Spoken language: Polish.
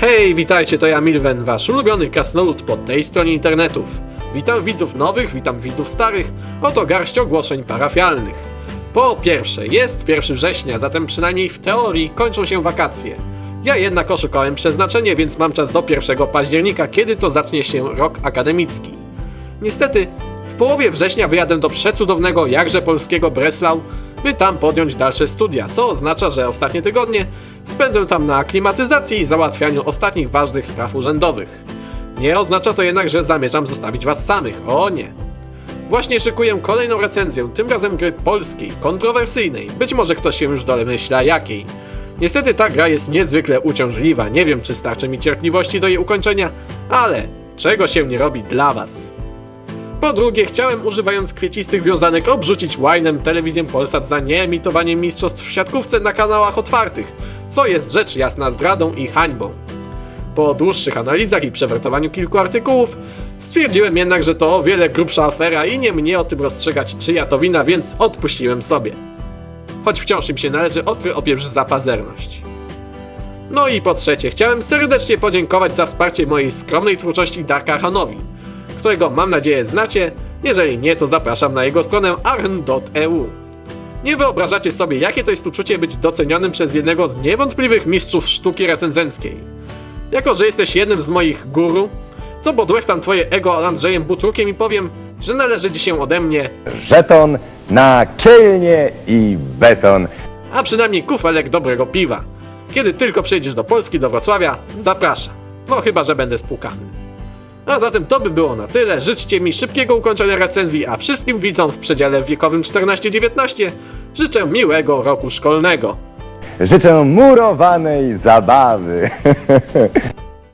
Hej, witajcie, to ja Milven, wasz ulubiony krasnolud po tej stronie internetów. Witam widzów nowych, witam widzów starych, oto garść ogłoszeń parafialnych. Po pierwsze, jest 1 września, zatem przynajmniej w teorii kończą się wakacje. Ja jednak oszukałem przeznaczenie, więc mam czas do 1 października, kiedy to zacznie się rok akademicki. Niestety, w połowie września wyjadę do przecudownego, jakże polskiego Breslau, by tam podjąć dalsze studia, co oznacza, że ostatnie tygodnie spędzę tam na aklimatyzacji i załatwianiu ostatnich ważnych spraw urzędowych. Nie oznacza to jednak, że zamierzam zostawić was samych, o nie. Właśnie szykuję kolejną recenzję, tym razem gry polskiej, kontrowersyjnej, być może ktoś się już domyśla jakiej. Niestety ta gra jest niezwykle uciążliwa, nie wiem czy starczy mi cierpliwości do jej ukończenia, ale czego się nie robi dla was. Po drugie, chciałem używając kwiecistych wiązanek obrzucić łajnem telewizję Polsat za nieemitowanie mistrzostw w siatkówce na kanałach otwartych, co jest rzecz jasna zdradą i hańbą. Po dłuższych analizach i przewertowaniu kilku artykułów, stwierdziłem jednak, że to o wiele grubsza afera i nie mnie o tym rozstrzygać czyja to wina, więc odpuściłem sobie. Choć wciąż im się należy ostry opieprz za pazerność. No i po trzecie, chciałem serdecznie podziękować za wsparcie mojej skromnej twórczości Darka Hanowi, którego mam nadzieję znacie, jeżeli nie to zapraszam na jego stronę arn.eu. Nie wyobrażacie sobie, jakie to jest uczucie być docenionym przez jednego z niewątpliwych mistrzów sztuki recenzenckiej. Jako, że jesteś jednym z moich guru, to podłechtam twoje ego Andrzejem Butrukiem i powiem, że należy ci się ode mnie, żeton na kielnie i beton. a przynajmniej kufelek dobrego piwa. Kiedy tylko przyjedziesz do Polski, do Wrocławia, zapraszam. No chyba, że będę spłukany. A zatem to by było na tyle. Życzcie mi szybkiego ukończenia recenzji, a wszystkim widzom w przedziale wiekowym 14-19 życzę miłego roku szkolnego. Życzę murowanej zabawy.